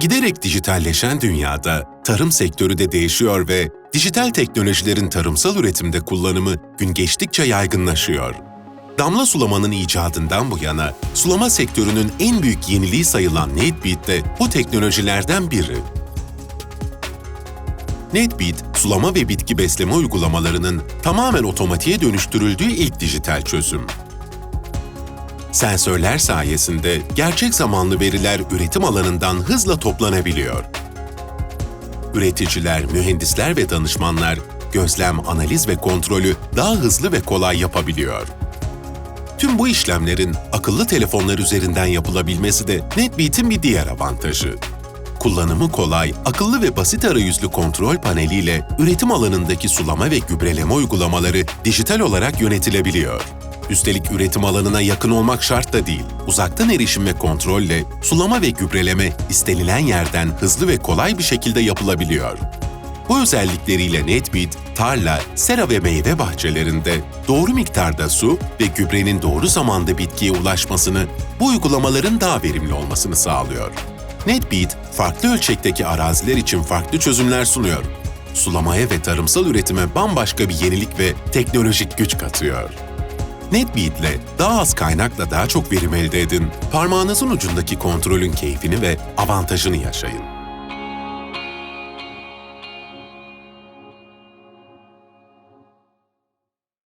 Giderek dijitalleşen dünyada tarım sektörü de değişiyor ve dijital teknolojilerin tarımsal üretimde kullanımı gün geçtikçe yaygınlaşıyor. Damla sulamanın icadından bu yana sulama sektörünün en büyük yeniliği sayılan NetBeat de bu teknolojilerden biri. NetBeat, sulama ve bitki besleme uygulamalarının tamamen otomatiğe dönüştürüldüğü ilk dijital çözüm. Sensörler sayesinde gerçek zamanlı veriler üretim alanından hızla toplanabiliyor. Üreticiler, mühendisler ve danışmanlar gözlem, analiz ve kontrolü daha hızlı ve kolay yapabiliyor. Tüm bu işlemlerin akıllı telefonlar üzerinden yapılabilmesi de NetBeat'in bir diğer avantajı. Kullanımı kolay, akıllı ve basit arayüzlü kontrol paneliyle üretim alanındaki sulama ve gübreleme uygulamaları dijital olarak yönetilebiliyor. Üstelik üretim alanına yakın olmak şart da değil. Uzaktan erişim ve kontrolle sulama ve gübreleme istenilen yerden hızlı ve kolay bir şekilde yapılabiliyor. Bu özellikleriyle NetBeat, tarla, sera ve meyve bahçelerinde doğru miktarda su ve gübrenin doğru zamanda bitkiye ulaşmasını, bu uygulamaların daha verimli olmasını sağlıyor. NetBeat, farklı ölçekteki araziler için farklı çözümler sunuyor. Sulamaya ve tarımsal üretime bambaşka bir yenilik ve teknolojik güç katıyor. NetBeat ile daha az kaynakla daha çok verim elde edin, parmağınızın ucundaki kontrolün keyfini ve avantajını yaşayın.